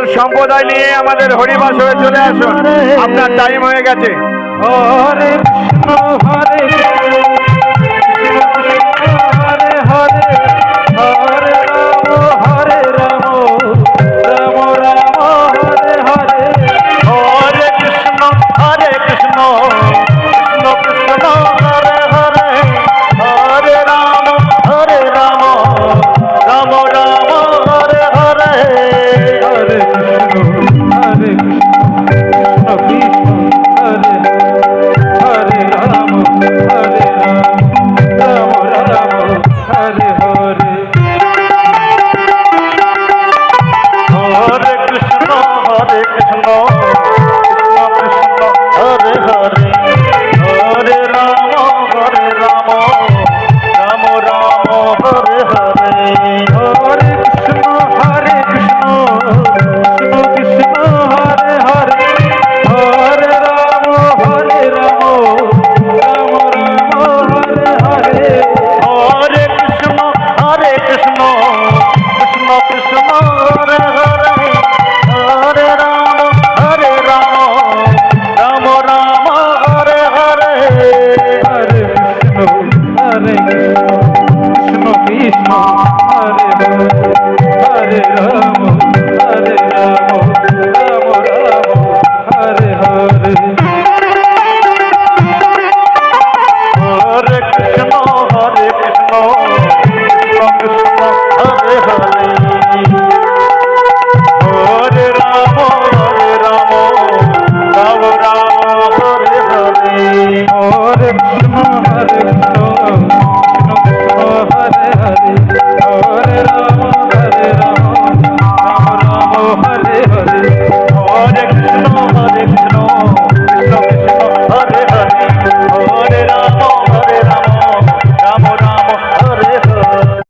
দল সম্প্রদায় নিয়ে আমাদের হরিবাস হয়ে চলে আসুন। আপনার টাইম হয়ে গেছে। হরে কৃষ্ণ, হরে Oh.